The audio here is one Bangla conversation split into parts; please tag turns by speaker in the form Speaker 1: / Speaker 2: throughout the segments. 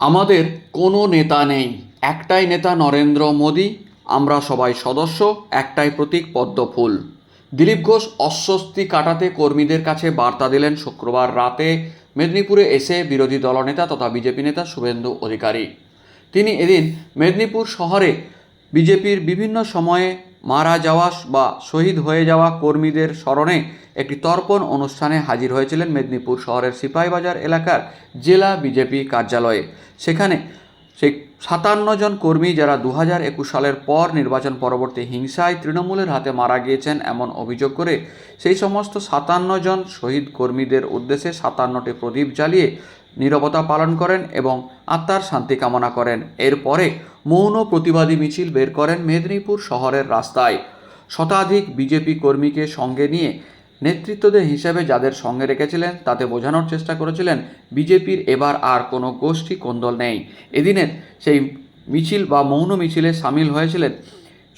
Speaker 1: আমাদের কোনো নেতা নেই। একটাই নেতা নরেন্দ্র মোদী, আমরা সবাই সদস্য, একটাই প্রতীক পদ্মফুল। দিলীপ ঘোষ অস্বস্তি কাটাতে কর্মীদের কাছে বার্তা দিলেন শুক্রবার রাতে মেদিনীপুরে এসে বিরোধী দলনেতা তথা বিজেপি নেতা শুভেন্দু অধিকারী। তিনি এদিন মেদিনীপুর শহরে বিজেপির বিভিন্ন সময়ে মারা যাওয়া বা শহীদ হয়ে যাওয়া কর্মীদের স্মরণে একটি তর্পণ অনুষ্ঠানে হাজির হয়েছিলেন মেদিনীপুর শহরের সিপাহীবাজার এলাকার জেলা বিজেপি কার্যালয়ে। সেখানে সেই সাতান্ন জন কর্মী যারা দু হাজার একুশ সালের পর নির্বাচন পরবর্তী হিংসায় তৃণমূলের হাতে মারা গিয়েছেন এমন অভিযোগ করে সেই সমস্ত সাতান্ন জন শহীদ কর্মীদের উদ্দেশ্যে সাতান্নটি প্রদীপ জ্বালিয়ে নীরবতা পালন করেন এবং আত্মার শান্তি কামনা করেন। এরপরে মৌন প্রতিবাদী মিছিল বের করেন মেদিনীপুর শহরের রাস্তায়। শতাধিক বিজেপি কর্মীকে সঙ্গে নিয়ে নেতৃত্বদের হিসেবে যাদের সঙ্গে রেখেছিলেন, তাতে বোঝানোর চেষ্টা করেছিলেন বিজেপির এবার আর কোনো গোষ্ঠী কোন্দল নেই। এদিনের সেই মিছিল বা মৌন মিছিলে সামিল হয়েছিলেন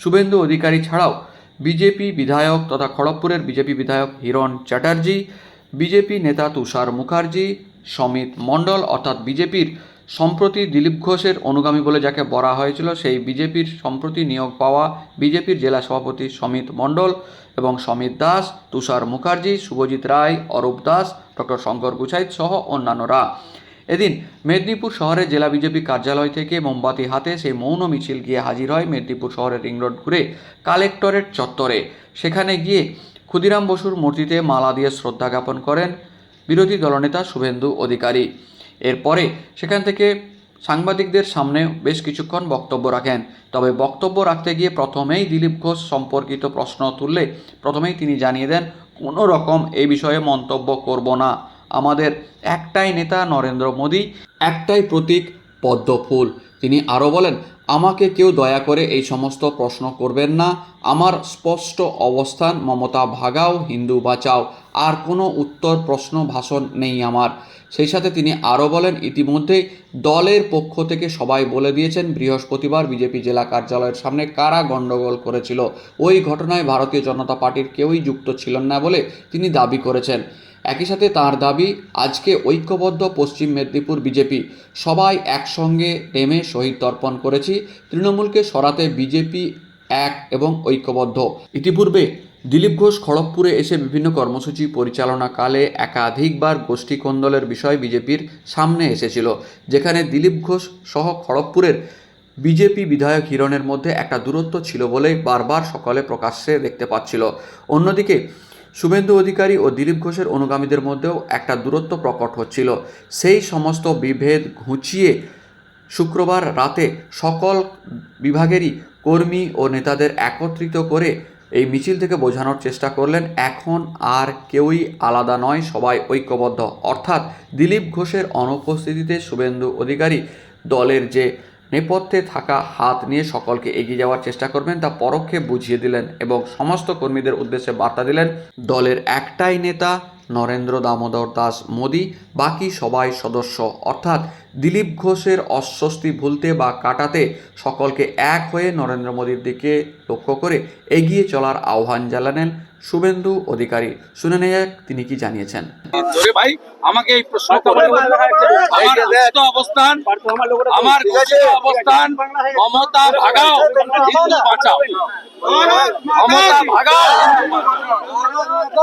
Speaker 1: শুভেন্দু অধিকারী ছাড়াও বিজেপি বিধায়ক তথা খড়গপুরের বিজেপি বিধায়ক হিরণ চ্যাটার্জি, বিজেপি নেতা তুষার মুখার্জি, সমিত মণ্ডল অর্থাৎ বিজেপির সম্প্রতি দিলীপ ঘোষের অনুগামী বলে যাকে বলা হয়েছিল, সেই বিজেপির সম্প্রতি নিয়োগ পাওয়া বিজেপির জেলা সভাপতি সমিত মণ্ডল এবং সমিত দাস, তুষার মুখার্জি, শুভজিৎ রায়, অরূপ দাস, ডক্টর শঙ্কর গুছাইত সহ অন্যান্যরা। এদিন মেদিনীপুর শহরে জেলা বিজেপি কার্যালয় থেকে মোমবাতি হাতে সেই মৌন মিছিল গিয়ে হাজির হয় মেদিনীপুর শহরের রিং রোড ঘুরে কালেক্টরেট চত্বরে। সেখানে গিয়ে ক্ষুদিরাম বসুর মূর্তিতে মালা দিয়ে শ্রদ্ধা জ্ঞাপন করেন বিরোধী দলনেতা শুভেন্দু অধিকারী। এরপরে সেখান থেকে সাংবাদিকদের সামনে বেশ কিছুক্ষণ বক্তব্য রাখেন। তবে বক্তব্য রাখতে গিয়ে প্রথমেই দিলীপ ঘোষ সম্পর্কিত প্রশ্ন তুললে প্রথমেই তিনি জানিয়ে দেন, কোনো রকম এই বিষয়ে মন্তব্য করব না। আমাদের একটাই নেতা নরেন্দ্র মোদী, একটাই প্রতীক পদ্মফুল। তিনি আরও বলেন, আমাকে কেউ দয়া করে এই সমস্ত প্রশ্ন করবেন না। আমার স্পষ্ট অবস্থান, মমতা ভাগাও, হিন্দু বাঁচাও। আর কোনো উত্তর প্রশ্ন ভাষণ নেই আমার। সেই সাথে তিনি আরও বলেন, ইতিমধ্যেই দলের পক্ষ থেকে সবাই বলে দিয়েছেন, বৃহস্পতিবার বিজেপি জেলা কার্যালয়ের সামনে কারা গণ্ডগোল করেছিল। ওই ঘটনায় ভারতীয় জনতা পার্টির কেউই যুক্ত ছিলেন না বলে তিনি দাবি করেছেন। একই সাথে তার দাবি, আজকে ঐক্যবদ্ধ পশ্চিম মেদিনীপুর বিজেপি, সবাই একসঙ্গে নেমে শহীদ তর্পণ করেছি, তৃণমূলকে সরাতে বিজেপি এক এবং ঐক্যবদ্ধ। ইতিপূর্বে দিলীপ ঘোষ খড়গপুরে এসে বিভিন্ন কর্মসূচি পরিচালনাকালে একাধিকবার গোষ্ঠী কোন্দলের বিষয় বিজেপির সামনে এসেছিল, যেখানে দিলীপ ঘোষ সহ খড়গপুরের বিজেপি বিধায়ক হিরণের মধ্যে একটা দূরত্ব ছিল বলেই বারবার সকলে প্রকাশ্যে দেখতে পাচ্ছিল। অন্যদিকে, শুভেন্দু অধিকারী ও দিলীপ ঘোষের অনুগামীদের মধ্যেও একটা দূরত্ব প্রকট হচ্ছিল। সেই সমস্ত বিভেদ ঘুচিয়ে শুক্রবার রাতে সকল বিভাগেরই কর্মী ও নেতাদের একত্রিত করে এই মিছিল থেকে বোঝানোর চেষ্টা করলেন, এখন আর কেউই আলাদা নয়, সবাই ঐক্যবদ্ধ। অর্থাৎ দিলীপ ঘোষের অনুপস্থিতিতে শুভেন্দু অধিকারী দলের যে নেপথ্যে থাকা হাত নিয়ে সকলকে এগিয়ে যাওয়ার চেষ্টা করবেন, তা পরোক্ষে বুঝিয়ে দিলেন এবং সমস্ত কর্মীদের উদ্দেশ্যে বার্তা দিলেন, দলের একটাই নেতা নরেন্দ্র দামোদর দাস মোদী, বাকি সবাই সদস্য। অর্থাৎ দিলীপ ঘোষের অস্বস্তি ভুলতে বা কাটাতে সকলকে এক হয়ে নরেন্দ্র মোদীর দিকে লক্ষ্য করে এগিয়ে চলার আহ্বান জানালেন শুভেন্দু অধিকারী। শুনে যাক তিনি কি জানিয়েছেন?
Speaker 2: ভাই আমাকে এই প্রশ্ন অবস্থান আমার অবস্থান। মমতা ভাগাও। হিন্দু বাঁচাও। মমতা ভাগাও।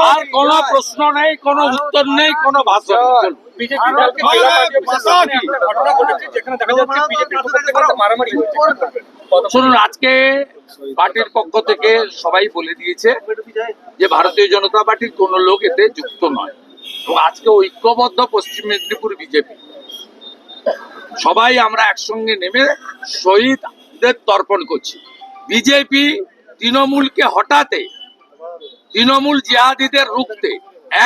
Speaker 2: আর কোনো প্রশ্ন নেই কোনো উত্তর নেই কোনো ভাষণ নেই। শুনুন, আজকে পার্টির পক্ষ থেকে সবাই বলে দিয়েছে যে ভারতীয় জনতা পার্টির কোন লোক এতে যুক্ত নয়। এবং আজকে ঐক্যবদ্ধ পশ্চিম মেদিনীপুর বিজেপি। সবাই আমরা একসঙ্গে নেমে শহীদদের তর্পণ করছি। বিজেপি তৃণমূলকে হটাতে, তৃণমূল জিহাদিদের রুখতে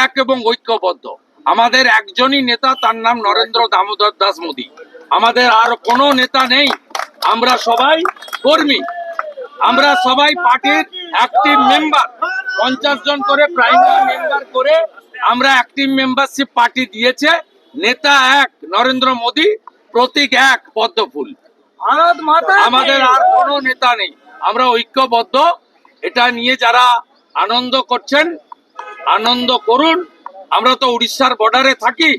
Speaker 2: এক এবং ঐক্যবদ্ধ। আমাদের একজনই নেতা, তার নাম নরেন্দ্র দামোদর দাস মোদী। আমাদের আর কোনো নেতা নেই আমরা সবাই কর্মী। আমরা সবাই পার্টির অ্যাক্টিভ মেম্বার পঞ্চাশ জন করে প্রাইমারি মেম্বার করে আমরা অ্যাক্টিভ মেম্বারশিপ পার্টি দিয়েছে। নেতা এক নরেন্দ্র মোদী প্রতীক এক পদ্ম ফুল আমাদের আর কোনো নেতা নেই। আমরা ঐক্যবদ্ধ। এটা নিয়ে যারা আনন্দ করছেন আনন্দ করুন। আমরা তো উড়িষ্যার বর্ডারে থাকি।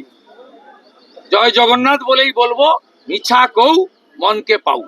Speaker 2: জয় জগন্নাথ বলেই বলব মিছা কৌ। মনকে পাও